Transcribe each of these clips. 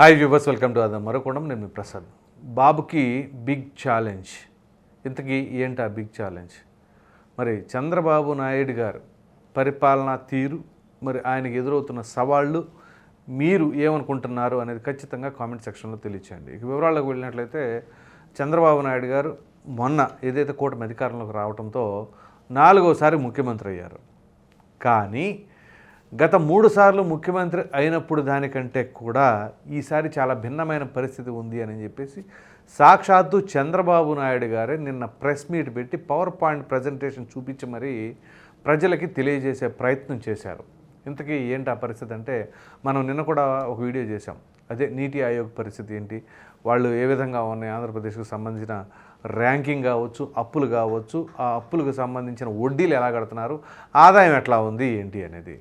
Hi viewers welcome to other మరొకడం నేను మీ ప్రసాద్ బాబుకి బిగ్ ఛాలెంజ్ ఇంతకీ ఏంటి ఆ బిగ్ ఛాలెంజ్ మరి చంద్రబాబు నాయుడు గారు పరిపాలనా తీరు మరి ఆయనకు ఎదురవుతున్న సవాళ్ళు మీరు ఏమనుకుంటున్నారు అనేది ఖచ్చితంగా కామెంట్ సెక్షన్లో తెలియచేయండి ఇక వివరాలకు వెళ్ళినట్లయితే చంద్రబాబు నాయుడు గారు మొన్న ఏదైతే కూటమి అధికారంలోకి రావడంతో నాలుగోసారి ముఖ్యమంత్రి అయ్యారు కానీ గత మూడు సార్లు ముఖ్యమంత్రి అయినప్పుడు దానికంటే కూడా ఈసారి చాలా భిన్నమైన పరిస్థితి ఉంది అని చెప్పేసి సాక్షాత్తు చంద్రబాబు నాయుడు గారే నిన్న ప్రెస్ మీట్ పెట్టి పవర్ పాయింట్ ప్రజెంటేషన్ చూపించి మరీ ప్రజలకి తెలియజేసే ప్రయత్నం చేశారు. ఇంతకీ ఏంటి ఆ పరిస్థితి అంటే మనం నిన్న కూడా ఒక వీడియో చేశాం. అదే నీటి ఆయోగ్ పరిస్థితి ఏంటి? వాళ్ళు ఏ విధంగా ఉన్నాయి? ఆంధ్రప్రదేశ్కు సంబంధించిన ర్యాంకింగ్ కావచ్చు అప్పులు కావచ్చు. ఆ అప్పులకు సంబంధించిన వడ్డీలు ఎలా కడుతున్నారు? ఆదాయం ఎట్లా ఉంది? ఏంటి అనేది.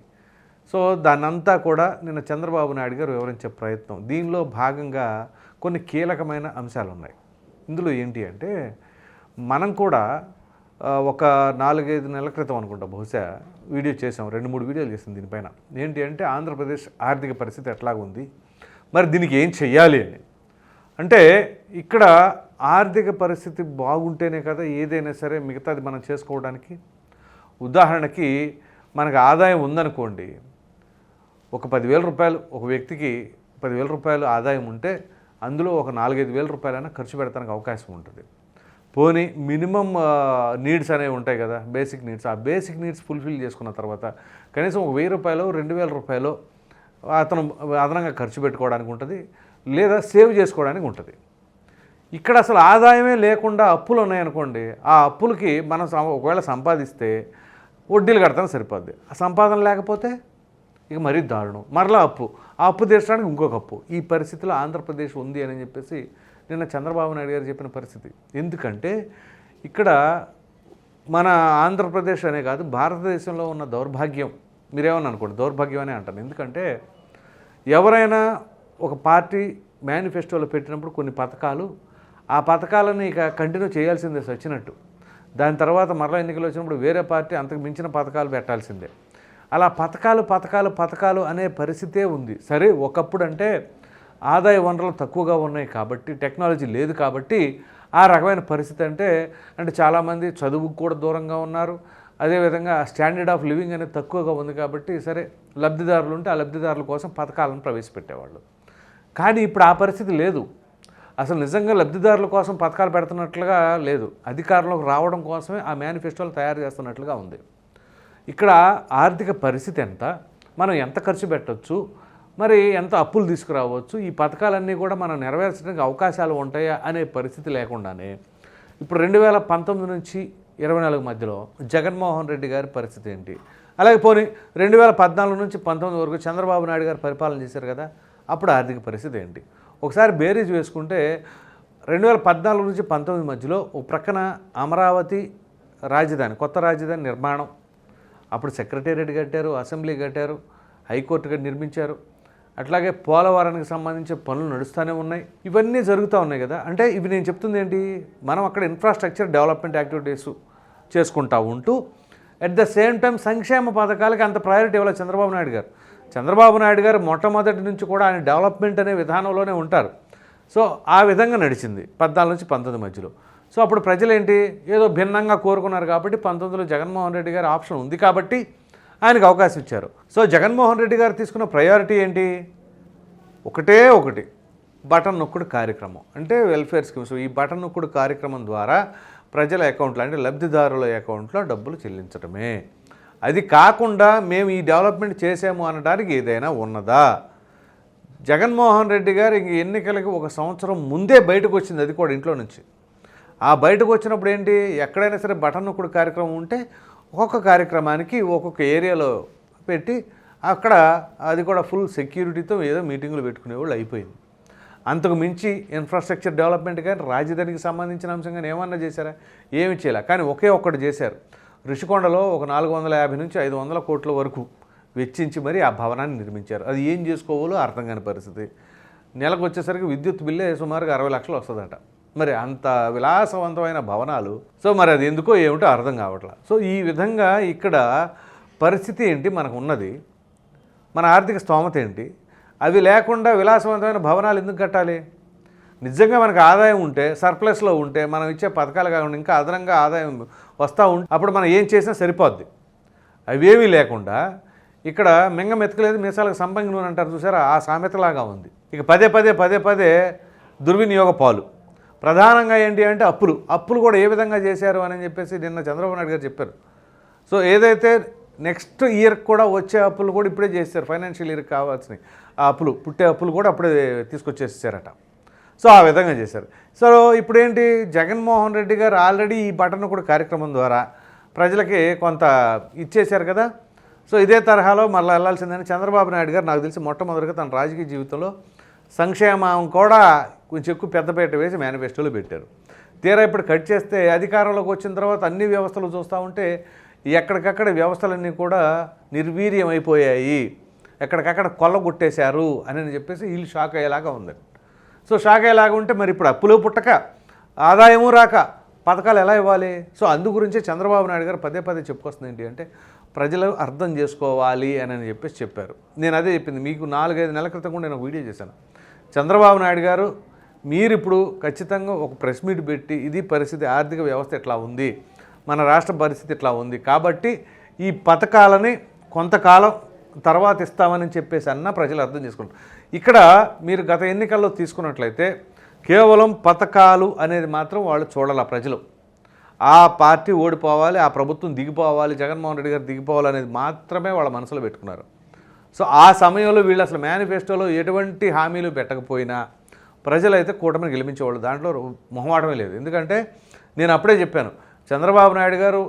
సో దాన్నంతా కూడా నిన్న చంద్రబాబు నాయుడు గారు వివరించే ప్రయత్నం. దీనిలో భాగంగా కొన్ని కీలకమైన అంశాలు ఉన్నాయి ఇందులో ఏంటి అంటే మనం కూడా ఒక నాలుగైదు నెలల క్రితం అనుకుంటా బహుశా వీడియో చేసాం రెండు మూడు వీడియోలు చేసాం దీనిపైన. ఏంటి అంటే ఆంధ్రప్రదేశ్ ఆర్థిక పరిస్థితి ఎట్లాగ ఉంది? మరి దీనికి ఏం చెయ్యాలి అని. అంటే ఇక్కడ ఆర్థిక పరిస్థితి బాగుంటేనే కదా ఏదైనా సరే మిగతాది మనం చేసుకోవడానికి. ఉదాహరణకి మనకు ఆదాయం ఉందనుకోండి ఒక పదివేల రూపాయలు ఒక వ్యక్తికి పదివేల రూపాయలు ఆదాయం ఉంటే అందులో ఒక నాలుగైదు వేల రూపాయలైనా ఖర్చు పెడతానికి అవకాశం ఉంటుంది. పోనీ మినిమం నీడ్స్ అనేవి ఉంటాయి కదా బేసిక్ నీడ్స్. ఆ బేసిక్ నీడ్స్ ఫుల్ఫిల్ చేసుకున్న తర్వాత కనీసం ఒక వెయ్యి రూపాయలు రెండు వేల రూపాయలు అతను అదనంగా ఖర్చు పెట్టుకోవడానికి ఉంటుంది లేదా సేవ్ చేసుకోవడానికి ఉంటుంది. ఇక్కడ అసలు ఆదాయమే లేకుండా అప్పులు ఉన్నాయనుకోండి ఆ అప్పులకి మనం ఒకవేళ సంపాదిస్తే వడ్డీలు కడతాను సరిపోద్ది. ఆ సంపాదన లేకపోతే ఇక మరీ దారుణం. మరలా అప్పు. ఆ అప్పు తీర్చడానికి ఇంకొక అప్పు. ఈ పరిస్థితిలో ఆంధ్రప్రదేశ్ ఉంది అని చెప్పేసి నిన్న చంద్రబాబు నాయుడు గారు చెప్పిన పరిస్థితి. ఎందుకంటే ఇక్కడ మన ఆంధ్రప్రదేశ్ అనే కాదు భారతదేశంలో ఉన్న దౌర్భాగ్యం. మీరేమన్నా అనుకోండి దౌర్భాగ్యం అనే అంటాను ఎందుకంటే ఎవరైనా ఒక పార్టీ మేనిఫెస్టోలో పెట్టినప్పుడు కొన్ని పథకాలు ఆ పథకాలను ఇక కంటిన్యూ చేయాల్సిందే వచ్చినట్టు దాని తర్వాత మరలా ఎన్నికలు వచ్చినప్పుడు వేరే పార్టీ అంతకు మించిన పథకాలు పెట్టాల్సిందే. అలా పథకాలు పథకాలు పథకాలు అనే పరిస్థితే ఉంది. సరే ఒకప్పుడు అంటే ఆదాయ వనరులు తక్కువగా ఉన్నాయి కాబట్టి టెక్నాలజీ లేదు కాబట్టి ఆ రకమైన పరిస్థితి అంటే అంటే చాలామంది చదువుకు కూడా దూరంగా ఉన్నారు. అదేవిధంగా స్టాండర్డ్ ఆఫ్ లివింగ్ అనేది తక్కువగా ఉంది కాబట్టి సరే లబ్ధిదారులు ఉంటే ఆ లబ్ధిదారుల కోసం పథకాలను ప్రవేశపెట్టేవాళ్ళు. కానీ ఇప్పుడు ఆ పరిస్థితి లేదు. అసలు నిజంగా లబ్ధిదారుల కోసం పథకాలు పెడుతున్నట్లుగా లేదు. అధికారంలోకి రావడం కోసమే ఆ మేనిఫెస్టోలు తయారు చేస్తున్నట్లుగా ఉంది. ఇక్కడ ఆర్థిక పరిస్థితి ఎంత? మనం ఎంత ఖర్చు పెట్టవచ్చు మరి ఎంత అప్పులు తీసుకురావచ్చు? ఈ పథకాలన్నీ కూడా మనం నెరవేర్చడానికి అవకాశాలు ఉంటాయా అనే పరిస్థితి లేకుండానే ఇప్పుడు రెండు వేల పంతొమ్మిది నుంచి ఇరవై నాలుగు మధ్యలో జగన్మోహన్ రెడ్డి గారి పరిస్థితి ఏంటి? అలాగే పోనీ రెండు వేల పద్నాలుగు నుంచి పంతొమ్మిది వరకు చంద్రబాబు నాయుడు గారు పరిపాలన చేశారు కదా అప్పుడు ఆర్థిక పరిస్థితి ఏంటి? ఒకసారి బేరీజ్ వేసుకుంటే రెండు వేల పద్నాలుగు నుంచి పంతొమ్మిది మధ్యలో ఒక ప్రక్కన అమరావతి రాజధాని కొత్త రాజధాని నిర్మాణం అప్పుడు సెక్రటేరియట్ కట్టారు అసెంబ్లీ కట్టారు హైకోర్టు నిర్మించారు. అట్లాగే పోలవరానికి సంబంధించిన పనులు నడుస్తూనే ఉన్నాయి. ఇవన్నీ జరుగుతూ ఉన్నాయి కదా. అంటే ఇవి నేను చెప్తుంది ఏంటి? మనం అక్కడ ఇన్ఫ్రాస్ట్రక్చర్ డెవలప్మెంట్ యాక్టివిటీస్ చేసుకుంటా ఉంటూ అట్ ద సేమ్ టైం సంక్షేమ పథకాలకి అంత ప్రయారిటీ ఇవ్వాలి చంద్రబాబు నాయుడు గారు. చంద్రబాబు నాయుడు గారు మొట్టమొదటి నుంచి కూడా ఆయన డెవలప్మెంట్ అనే విధానంలోనే ఉంటారు. సో ఆ విధంగా నడిచింది. పద్నాలుగు నుంచి పంతొమ్మిది మధ్యలో. సో అప్పుడు ప్రజలేంటి? ఏదో భిన్నంగా కోరుకున్నారు కాబట్టి పంతొమ్మిదిలో జగన్మోహన్ రెడ్డి గారి ఆప్షన్ ఉంది కాబట్టి ఆయనకు అవకాశం ఇచ్చారు. సో జగన్మోహన్ రెడ్డి గారు తీసుకున్న ప్రయారిటీ ఏంటి? ఒకటే ఒకటి. బటన్ నొక్కుడు కార్యక్రమం. అంటే వెల్ఫేర్ స్కీమ్స్ ఈ బటన్ నొక్కుడు కార్యక్రమం ద్వారా ప్రజల అకౌంట్లో అంటే లబ్ధిదారుల అకౌంట్లో డబ్బులు చెల్లించడమే. అది కాకుండా మేము ఈ డెవలప్మెంట్ చేసాము అనడానికి ఏదైనా ఉన్నదా? జగన్మోహన్ రెడ్డి గారు ఇంక ఎన్నికలకు ఒక సంవత్సరం ముందే బయటకు వచ్చింది అది కూడా ఇంట్లో నుంచి. ఆ బయటకు వచ్చినప్పుడు ఏంటి? ఎక్కడైనా సరే బటన్ నొక్కుడు కార్యక్రమం ఉంటే ఒక్కొక్క కార్యక్రమానికి ఒక్కొక్క ఏరియాలో పెట్టి అక్కడ అది కూడా ఫుల్ సెక్యూరిటీతో ఏదో మీటింగులు పెట్టుకునేవాళ్ళు అయిపోయింది. అంతకు మించి ఇన్ఫ్రాస్ట్రక్చర్ డెవలప్మెంట్ కానీ రాజధానికి సంబంధించిన అంశం కానీ ఏమన్నా చేశారా? ఏమి చేయలే. కానీ ఒకే ఒక్కటి చేశారు. రుషికొండలో ఒక నాలుగు వందల యాభై నుంచి ఐదు వందల కోట్ల వరకు వెచ్చించి మరి ఆ భవనాన్ని నిర్మించారు. అది ఏం చేసుకోవాలో అర్థం కాని పరిస్థితి. నెలకు వచ్చేసరికి విద్యుత్ బిల్లే సుమారుగా అరవై లక్షలు వస్తుందట. మరి అంత విలాసవంతమైన భవనాలు. సో మరి అది ఎందుకో ఏమిటో అర్థం కావట్లా. సో ఈ విధంగా ఇక్కడ పరిస్థితి ఏంటి మనకు ఉన్నది? మన ఆర్థిక స్తోమత ఏంటి? అవి లేకుండా విలాసవంతమైన భవనాలు ఎందుకు కట్టాలి? నిజంగా మనకు ఆదాయం ఉంటే సర్ప్లస్లో ఉంటే మనం ఇచ్చే పథకాలు కాకుండా ఇంకా అదనంగా ఆదాయం వస్తూ ఉంటే అప్పుడు మనం ఏం చేసినా సరిపోద్ది. అవేమీ లేకుండా ఇక్కడ మింగ మెతకలేదు మీసాలకు సంపంగి నూనె అంటారు చూసారా? ఆ సామెతలాగా ఉంది. ఇక పదే పదే పదే పదే దుర్వినియోగ పాలు. ప్రధానంగా ఏంటి అంటే అప్పులు. అప్పులు కూడా ఏ విధంగా చేశారు అని చెప్పేసి నిన్న చంద్రబాబు నాయుడు గారు చెప్పారు. సో ఏదైతే నెక్స్ట్ ఇయర్ కూడా వచ్చే అప్పులు కూడా ఇప్పుడే చేశారు. ఫైనాన్షియల్ ఇయర్కి కావాల్సినవి ఆ అప్పులు. పుట్టే అప్పులు కూడా అప్పుడే తీసుకొచ్చేసారట సో ఆ విధంగా చేశారు. సో ఇప్పుడు ఏంటి జగన్మోహన్ రెడ్డి గారు ఆల్రెడీ ఈ బటన్ కూడా కార్యక్రమం ద్వారా ప్రజలకి కొంత ఇచ్చేశారు కదా. సో ఇదే తరహాలో మళ్ళీ వెళ్ళాల్సిందని చంద్రబాబు నాయుడు గారు నాకు తెలిసి మొట్టమొదటిగా తన రాజకీయ జీవితంలో సంక్షేమం కూడా కొంచెం ఎక్కువ పెద్దపేట వేసి మేనిఫెస్టోలో పెట్టారు. తీరా ఇప్పుడు కట్ చేస్తే అధికారంలోకి వచ్చిన తర్వాత అన్ని వ్యవస్థలు చూస్తూ ఉంటే ఎక్కడికక్కడ వ్యవస్థలన్నీ కూడా నిర్వీర్యం అయిపోయాయి ఎక్కడికక్కడ కొల్లగొట్టేశారు అని చెప్పేసి వీళ్ళు షాక్ అయ్యేలాగా ఉంది. సో షాక్ అయ్యేలాగా ఉంటే మరి ఇప్పుడు అప్పులు పుట్టక ఆదాయము రాక పథకాలు ఎలా ఇవ్వాలి? సో అందు గురించే చంద్రబాబు నాయుడు గారు పదే పదే చెప్పుకొస్తుంది ఏంటి అంటే ప్రజలు అర్థం చేసుకోవాలి అని చెప్పేసి చెప్పారు. నేను అదే చెప్పింది. మీకు నాలుగైదు నెలల క్రితం కూడా నేను వీడియో చేశాను. చంద్రబాబు నాయుడు గారు మీరు ఇప్పుడు ఖచ్చితంగా ఒక ప్రెస్ మీట్ పెట్టి ఇది పరిస్థితి ఆర్థిక వ్యవస్థ ఎట్లా ఉంది? మన రాష్ట్ర పరిస్థితి ఇట్లా ఉంది? కాబట్టి ఈ పథకాలని కొంతకాలం తర్వాత ఇస్తామని చెప్పేసి అన్న ప్రజలు అర్థం చేసుకుంటారు. ఇక్కడ మీరు గత ఎన్నికల్లో తీసుకున్నట్లయితే కేవలం పథకాలు అనేది మాత్రం వాళ్ళు చూడాల ప్రజలు. ఆ పార్టీ ఓడిపోవాలి ఆ ప్రభుత్వం దిగిపోవాలి జగన్మోహన్ రెడ్డి గారు దిగిపోవాలి అనేది మాత్రమే వాళ్ళ మనసులో పెట్టుకున్నారు. సో ఆ సమయంలో వీళ్ళు అసలు మేనిఫెస్టోలో ఎటువంటి హామీలు పెట్టకపోయినా ప్రజలైతే కూటమిని గెలిపించేవాళ్ళు. దాంట్లో మొహమాటమే లేదు. ఎందుకంటే నేను అప్పుడే చెప్పాను చంద్రబాబు నాయుడు గారు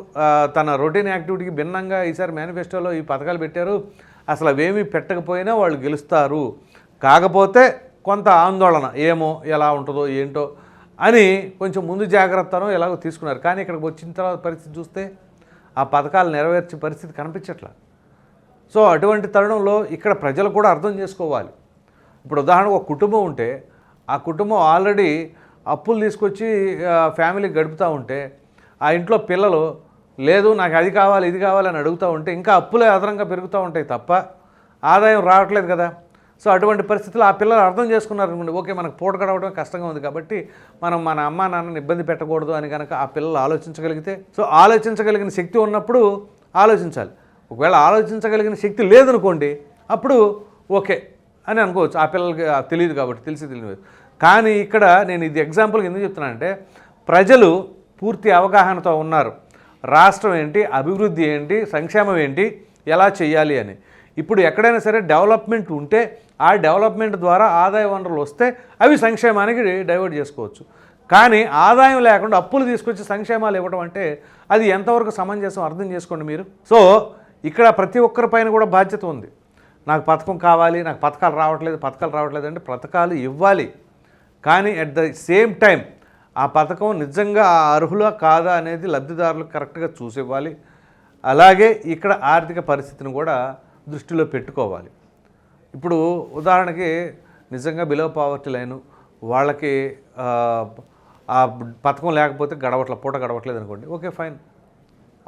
తన రొటీన్ యాక్టివిటీకి భిన్నంగా ఈసారి మేనిఫెస్టోలో ఈ పథకాలు పెట్టారు. అసలు అవేమీ పెట్టకపోయినా వాళ్ళు గెలుస్తారు. కాకపోతే కొంత ఆందోళన ఏమో ఎలా ఉంటుందో ఏంటో అని కొంచెం ముందు జాగ్రత్తను ఎలాగో తీసుకున్నారు. కానీ ఇక్కడికి వచ్చిన తర్వాత పరిస్థితి చూస్తే ఆ పథకాలు నెరవేర్చే పరిస్థితి కనిపించట్లేదు సో అటువంటి తరుణంలో ఇక్కడ ప్రజలు కూడా అర్థం చేసుకోవాలి. ఇప్పుడు ఉదాహరణకు ఒక కుటుంబం ఉంటే ఆ కుటుంబం ఆల్రెడీ అప్పులు తీసుకొచ్చి ఫ్యామిలీ గడుపుతూ ఉంటే ఆ ఇంట్లో పిల్లలు లేదు నాకు అది కావాలి ఇది కావాలి అని అడుగుతూ ఉంటే ఇంకా అప్పులే అదనంగా పెరుగుతూ ఉంటాయి తప్ప ఆదాయం రావట్లేదు కదా. సో అటువంటి పరిస్థితుల్లో ఆ పిల్లలు అర్థం చేసుకున్నారు అనుకోండి ఓకే మనకు పూట గడవడం కష్టంగా ఉంది కాబట్టి మనం మన అమ్మ నాన్నని ఇబ్బంది పెట్టకూడదు అని కనుక ఆ పిల్లలు ఆలోచించగలిగితే సో ఆలోచించగలిగిన శక్తి ఉన్నప్పుడు ఆలోచించాలి. ఒకవేళ ఆలోచించగలిగిన శక్తి లేదనుకోండి అప్పుడు ఓకే అని అనుకోవచ్చు. ఆ పిల్లలకి తెలియదు కాబట్టి తెలిసి తెలియదు. కానీ ఇక్కడ నేను ఇది ఎగ్జాంపుల్కి ఎందుకు చెప్తున్నానంటే ప్రజలు పూర్తి అవగాహనతో ఉన్నారు. రాష్ట్రం ఏంటి అభివృద్ధి ఏంటి సంక్షేమం ఏంటి ఎలా చేయాలి అని. ఇప్పుడు ఎక్కడైనా సరే డెవలప్మెంట్ ఉంటే ఆ డెవలప్మెంట్ ద్వారా ఆదాయ వనరులు వస్తే అవి సంక్షేమానికి డైవర్ట్ చేసుకోవచ్చు. కానీ ఆదాయం లేకుండా అప్పులు తీసుకొచ్చి సంక్షేమాలు ఇవ్వడం అంటే అది ఎంతవరకు సమంజసం అర్థం చేసుకోండి మీరు. సో ఇక్కడ ప్రతి ఒక్కరి పైన కూడా బాధ్యత ఉంది. నాకు పథకం కావాలి నాకు పథకాలు రావట్లేదు పథకాలు రావట్లేదు అంటే పథకాలు ఇవ్వాలి. కానీ అట్ ద సేమ్ టైం ఆ పథకం నిజంగా ఆ అర్హులా కాదా అనేది లబ్ధిదారులు కరెక్ట్గా చూసివ్వాలి. అలాగే ఇక్కడ ఆర్థిక పరిస్థితిని కూడా దృష్టిలో పెట్టుకోవాలి. ఇప్పుడు ఉదాహరణకి నిజంగా బిలో పావర్టీ లైన్ వాళ్ళకి ఆ పథకం లేకపోతే గడవట్ల పూట గడవట్లేదు అనుకోండి ఓకే ఫైన్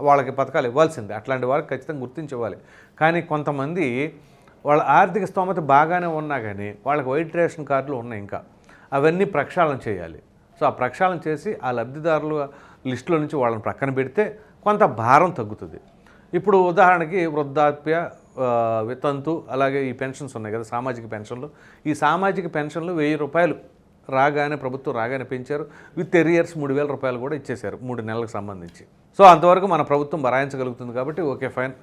వాళ్ళకి పథకాలు ఇవ్వాల్సిందే. అట్లాంటి వారికి ఖచ్చితంగా గుర్తించి ఇవ్వాలి కానీ కొంతమంది వాళ్ళ ఆర్థిక స్తోమత బాగానే ఉన్నా కానీ వాళ్ళకి వైట్ రేషన్ కార్డులు ఉన్నాయి ఇంకా. అవన్నీ ప్రక్షాళన చేయాలి. సో ఆ ప్రక్షాళన చేసి ఆ లబ్ధిదారుల లిస్టులో నుంచి వాళ్ళని ప్రక్కన పెడితే కొంత భారం తగ్గుతుంది. ఇప్పుడు ఉదాహరణకి వృద్ధాప్య వితంతు అలాగే ఈ పెన్షన్స్ ఉన్నాయి కదా సామాజిక పెన్షన్లు. ఈ సామాజిక పెన్షన్లు వెయ్యి రూపాయలు రాగానే ప్రభుత్వం రాగానే పెంచారు. విత్ ఎరియర్స్ మూడు వేల రూపాయలు కూడా ఇచ్చేశారు మూడు నెలలకు సంబంధించి. సో అంతవరకు మన ప్రభుత్వం భరాయించగలుగుతుంది కాబట్టి ఓకే ఫైన్.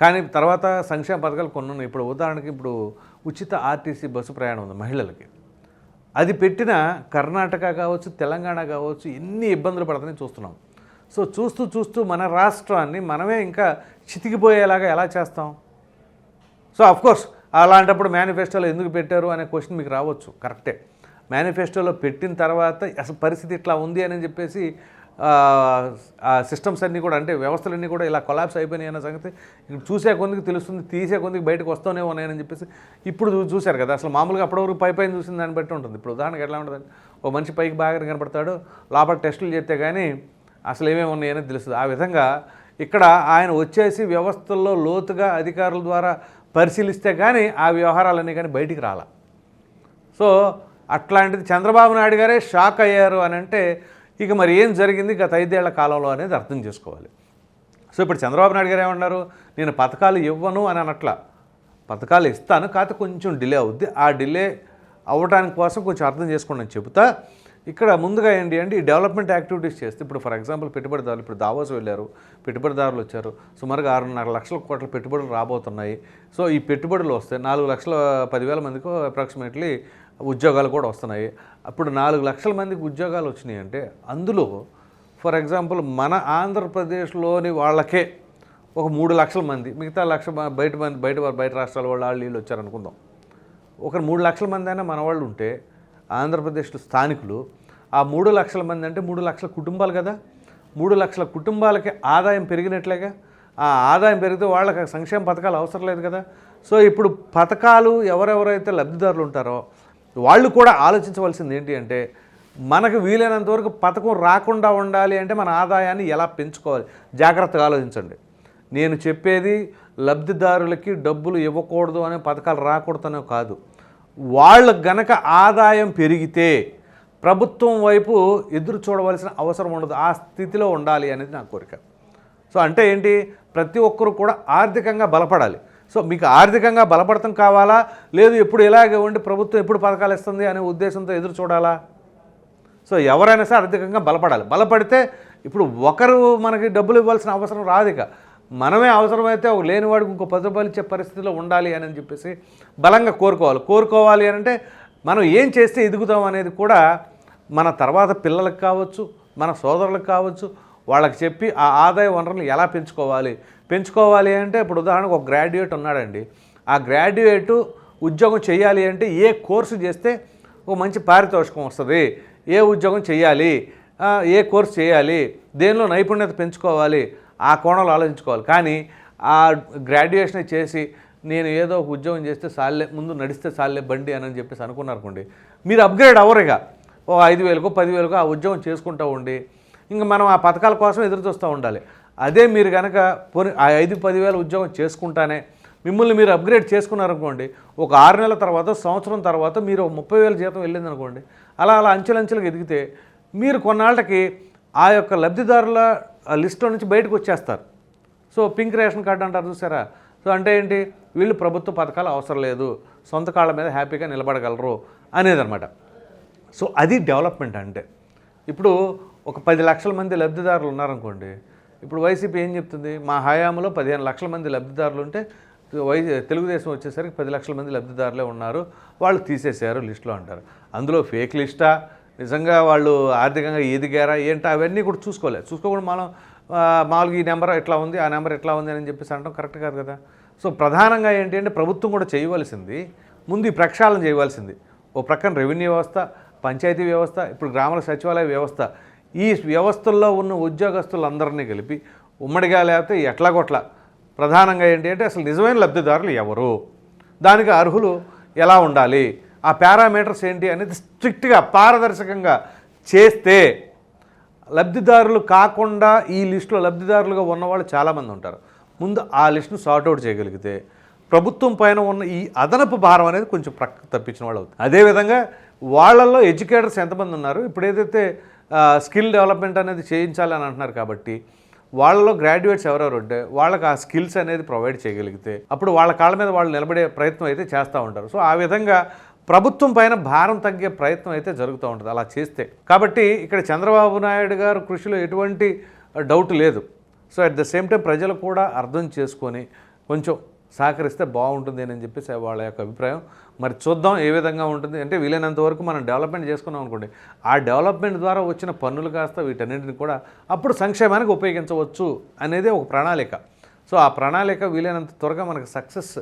కానీ తర్వాత సంక్షేమ పథకాలు కొన్ని ఉన్నాయి ఇప్పుడు ఉదాహరణకి ఇప్పుడు ఉచిత ఆర్టీసీ బస్సు ప్రయాణం ఉంది మహిళలకి. అది పెట్టిన కర్ణాటక కావచ్చు తెలంగాణ కావచ్చు ఎన్ని ఇబ్బందులు పడతాయని చూస్తున్నాం. సో చూస్తూ చూస్తూ మన రాష్ట్రాన్ని మనమే ఇంకా చితికిపోయేలాగా ఎలా చేస్తాం? సో అఫ్కోర్స్ అలాంటప్పుడు మేనిఫెస్టోలో ఎందుకు పెట్టారు అనే క్వశ్చన్ మీకు రావచ్చు. కరెక్టే. మేనిఫెస్టోలో పెట్టిన తర్వాత అసలు పరిస్థితి ఇట్లా ఉంది అని చెప్పేసి సిస్టమ్స్ అన్నీ కూడా అంటే వ్యవస్థలన్నీ కూడా ఇలా కొలాప్స్ అయిపోయినాయి అన్న సంగతి ఇప్పుడు చూసే కొందికి తెలుస్తుంది తీసే కొందికి బయటకు వస్తూనే ఉన్నాయని చెప్పేసి ఇప్పుడు చూశారు కదా. అసలు మామూలుగా అప్పటివరకు పై పైన చూసిన దాన్ని బట్టి ఉంటుంది. ఇప్పుడు ఉదాహరణకి ఎట్లా ఉంటుంది ఓ మనిషి పైకి బాగా కనపడతాడు లోపల టెస్టులు చేస్తే కానీ అసలు ఏమేమి ఉన్నాయని తెలుస్తుంది. ఆ విధంగా ఇక్కడ ఆయన వచ్చేసి వ్యవస్థల్లో లోతుగా అధికారుల ద్వారా పరిశీలిస్తే కానీ ఆ వ్యవహారాలన్నీ కానీ బయటికి రాల. సో అట్లాంటిది చంద్రబాబు నాయుడు గారే షాక్ అయ్యారు అని అంటే ఇక మరి ఏం జరిగింది? గత ఐదేళ్ళ కాలంలో అనేది అర్థం చేసుకోవాలి. సో ఇప్పుడు చంద్రబాబు నాయుడు గారు ఏమన్నారు? నేను పథకాలు ఇవ్వను అని అనట్లా పథకాలు ఇస్తాను కాకపోతే కొంచెం డిలే అవుద్ది. ఆ డిలే అవ్వడానికి కోసం కొంచెం అర్థం చేసుకోండి అని చెబుతా. ఇక్కడ ముందుగా ఏంటి అంటే ఈ డెవలప్మెంట్ యాక్టివిటీస్ చేస్తే ఇప్పుడు ఫర్ ఎగ్జాంపుల్ పెట్టుబడిదారులు ఇప్పుడు దావోస్ వెళ్ళారు పెట్టుబడిదారులు వచ్చారు. సుమారుగా ఆరున్నర లక్షల కోట్ల పెట్టుబడులు రాబోతున్నాయి. సో ఈ పెట్టుబడులు వస్తే నాలుగు లక్షల పదివేల మందికి అప్రాక్సిమేట్లీ ఉద్యోగాలు కూడా వస్తున్నాయి. అప్పుడు నాలుగు లక్షల మందికి ఉద్యోగాలు వచ్చినాయి అంటే అందులో ఫర్ ఎగ్జాంపుల్ మన ఆంధ్రప్రదేశ్లోని వాళ్ళకే ఒక మూడు లక్షల మంది మిగతా లక్ష బయట మంది బయట బయట రాష్ట్రాల వాళ్ళు వాళ్ళు వీళ్ళు వచ్చారనుకుందాం. ఒక మూడు లక్షల మంది అయినా మన వాళ్ళు ఉంటే ఆంధ్రప్రదేశ్లో స్థానికులు ఆ మూడు లక్షల మంది అంటే మూడు లక్షల కుటుంబాలు కదా. మూడు లక్షల కుటుంబాలకి ఆదాయం పెరిగినట్లేగా. ఆ ఆదాయం పెరిగితే వాళ్ళకి సంక్షేమ పథకాలు అవసరం లేదు కదా. సో ఇప్పుడు పథకాలు ఎవరెవరైతే లబ్ధిదారులు ఉంటారో వాళ్ళు కూడా ఆలోచించవలసింది ఏంటి అంటే మనకు వీలైనంత వరకు పథకం రాకుండా ఉండాలి అంటే మన ఆదాయాన్ని ఎలా పెంచుకోవాలి? జాగ్రత్తగా ఆలోచించండి. నేను చెప్పేది లబ్ధిదారులకి డబ్బులు ఇవ్వకూడదు అనే పథకాలు రాకూడదనే కాదు. వాళ్ళ గనక ఆదాయం పెరిగితే ప్రభుత్వం వైపు ఎదురు చూడవలసిన అవసరం ఉండదు. ఆ స్థితిలో ఉండాలి అనేది నా కోరిక. సో అంటే ఏంటి? ప్రతి ఒక్కరు కూడా ఆర్థికంగా బలపడాలి. సో మీకు ఆర్థికంగా బలపడటం కావాలా? లేదు ఎప్పుడు ఇలాగే ఉండి ప్రభుత్వం ఎప్పుడు పథకాలు ఇస్తుంది అనే ఉద్దేశంతో ఎదురు చూడాలా? సో ఎవరైనా సరే ఆర్థికంగా బలపడాలి. బలపడితే ఇప్పుడు ఒకరు మనకి డబ్బులు ఇవ్వాల్సిన అవసరం రాదు ఇక. మనమే అవసరమైతే ఒక లేనివాడికి ఇంకో పది రూపాయలు ఇచ్చే పరిస్థితిలో ఉండాలి అని చెప్పేసి బలంగా కోరుకోవాలి. కోరుకోవాలి అని అంటే మనం ఏం చేస్తే ఎదుగుతాం అనేది కూడా మన తర్వాత పిల్లలకు కావచ్చు మన సోదరులకు కావచ్చు వాళ్ళకి చెప్పి ఆ ఆదాయ వనరులు ఎలా పెంచుకోవాలి పెంచుకోవాలి అంటే ఇప్పుడు ఉదాహరణకు ఒక గ్రాడ్యుయేట్ ఉన్నాడండి. ఆ గ్రాడ్యుయేట్ ఉద్యోగం చేయాలి అంటే ఏ కోర్సు చేస్తే ఒక మంచి పారితోషికం వస్తుంది. ఏ ఉద్యోగం చేయాలి? ఏ కోర్సు చేయాలి? దేనిలో నైపుణ్యత పెంచుకోవాలి? ఆ కోణంలో ఆలోచించుకోవాలి. కానీ ఆ గ్రాడ్యుయేషన్ చేసి నేను ఏదో ఒక ఉద్యోగం చేస్తే సాల్లే ముందు నడిస్తే సాల్లే బండి అని చెప్పేసి అనుకున్నారనుకోండి. మీరు అప్గ్రేడ్ అవ్వరుగా. ఓ ఐదు వేలకో పదివేలకో ఆ ఉద్యోగం చేసుకుంటూ ఉండి ఇంకా మనం ఆ పథకాల కోసం ఎదురు చూస్తూ ఉండాలి. అదే మీరు కనుక పోనీ ఆ ఐదు పదివేల ఉద్యోగం చేసుకుంటానే మిమ్మల్ని మీరు అప్గ్రేడ్ చేసుకున్నారనుకోండి ఒక ఆరు నెలల తర్వాత సంవత్సరం తర్వాత మీరు ముప్పై వేల జీతం వెళ్ళింది అనుకోండి అలా అలా అంచెలంచెలుగా ఎదిగితే మీరు కొన్నాళ్ళకి ఆ యొక్క లబ్ధిదారుల లిస్ట్లో నుంచి బయటకు వచ్చేస్తారు. సో పింక్ రేషన్ కార్డు అంటారు చూసారా? సో అంటే ఏంటి? వీళ్ళు ప్రభుత్వ పథకాలు అవసరం లేదు సొంత కాళ్ళ మీద హ్యాపీగా నిలబడగలరు అనేదన్నమాట సో అది డెవలప్మెంట్ అంటే. ఇప్పుడు ఒక పది లక్షల మంది లబ్ధిదారులు ఉన్నారనుకోండి ఇప్పుడు వైసీపీ ఏం చెప్తుంది? మా హయాంలో పదిహేను లక్షల మంది లబ్ధిదారులు ఉంటే వై తెలుగుదేశం వచ్చేసరికి పది లక్షల మంది లబ్ధిదారులే ఉన్నారు. వాళ్ళు తీసేశారు లిస్టులో అంటారు. అందులో ఫేక్ లిస్టా? నిజంగా వాళ్ళు ఆర్థికంగా ఎదిగారా? ఏంటా? అవన్నీ కూడా చూసుకోలేదు. చూసుకోకుండా మనం మామూలుగా ఈ నెంబర్ ఎట్లా ఉంది? ఆ నెంబర్ ఎట్లా ఉంది అని చెప్పేసి అనడం కరెక్ట్ కాదు కదా. సో ప్రధానంగా ఏంటి అంటే ప్రభుత్వం కూడా చేయవలసింది ముందు ఈ ప్రక్షాళన చేయవలసింది. ఓ ప్రక్కన రెవెన్యూ వ్యవస్థ పంచాయతీ వ్యవస్థ ఇప్పుడు గ్రామాల సచివాలయ వ్యవస్థ. ఈ వ్యవస్థల్లో ఉన్న ఉద్యోగస్తులందరినీ కలిపి ఉమ్మడిగా లేకపోతే ఎట్లాగొట్లా? ప్రధానంగా ఏంటి అంటే అసలు నిజమైన లబ్ధిదారులు ఎవరు? దానికి అర్హులు ఎలా ఉండాలి? ఆ పారామీటర్స్ ఏంటి అనేది స్ట్రిక్ట్గా పారదర్శకంగా చేస్తే లబ్ధిదారులు కాకుండా ఈ లిస్టులో లబ్ధిదారులుగా ఉన్నవాళ్ళు చాలామంది ఉంటారు. ముందు ఆ లిస్టును సార్ట్అవుట్ చేయగలిగితే ప్రభుత్వం పైన ఉన్న ఈ అదనపు భారం అనేది కొంచెం ప్రక్క తప్పించిన వాళ్ళు అవుతుంది అదేవిధంగా వాళ్ళల్లో ఎడ్యుకేటర్స్ ఎంతమంది ఉన్నారు? ఇప్పుడు ఏదైతే స్కిల్ డెవలప్మెంట్ అనేది చేయించాలి అని అంటున్నారు కాబట్టి వాళ్ళలో గ్రాడ్యుయేట్స్ ఎవరెవరు ఉంటే వాళ్ళకి ఆ స్కిల్స్ అనేది ప్రొవైడ్ చేయగలిగితే అప్పుడు వాళ్ళ కాళ్ళ మీద వాళ్ళు నిలబడే ప్రయత్నం అయితే చేస్తూ ఉంటారు. సో ఆ విధంగా ప్రభుత్వం పైన భారం తగ్గే ప్రయత్నం అయితే జరుగుతూ ఉంటుంది. అలా చేస్తే కాబట్టి ఇక్కడ చంద్రబాబు నాయుడు గారు కృషిలో ఎటువంటి డౌట్ లేదు. So at the same time ప్రజలు కూడా అర్థం చేసుకొని కొంచెం సహకరిస్తే బాగుంటుంది అని చెప్పేసి వాళ్ళ యొక్క అభిప్రాయం. మరి చూద్దాం ఏ విధంగా ఉంటుంది. అంటే వీలైనంత వరకు మనం డెవలప్మెంట్ చేసుకున్నాం అనుకోండి. ఆ డెవలప్మెంట్ ద్వారా వచ్చిన పన్నులు కాస్త వీటన్నింటిని కూడా అప్పుడు సంక్షేమానికి ఉపయోగించవచ్చు అనేది ఒక ప్రణాళిక. సో ఆ ప్రణాళిక వీలైనంత త్వరగా మనకు సక్సెస్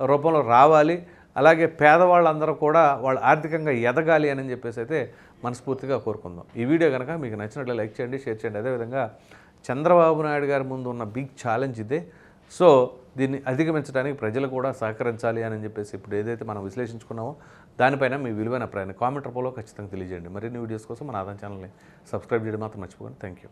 రూపంలో రావాలి. అలాగే పేదవాళ్ళందరూ కూడా వాళ్ళు ఆర్థికంగా ఎదగాలి అని చెప్పేసి అయితే మనస్ఫూర్తిగా కోరుకుందాం. ఈ వీడియో కనుక మీకు నచ్చినట్లు లైక్ చేయండి షేర్ చేయండి. అదేవిధంగా చంద్రబాబు నాయుడు గారి ముందు ఉన్న బిగ్ ఛాలెంజ్ ఇదే. సో దీన్ని అధిగమించడానికి ప్రజలు కూడా సహకరించాలి అని చెప్పేసి ఇప్పుడు ఏదైతే మనం విశ్లేషించుకున్నామో దానిపైన మీ విలువైన ప్రయాణం. కామెంట్ రూపంలో ఖచ్చితంగా తెలియజేయండి. మరిన్ని వీడియోస్ కోసం మన ఆదాయం ఛానల్ని సబ్స్క్రైబ్ చేయడం మాత్రం మర్చిపోకండి. Thank you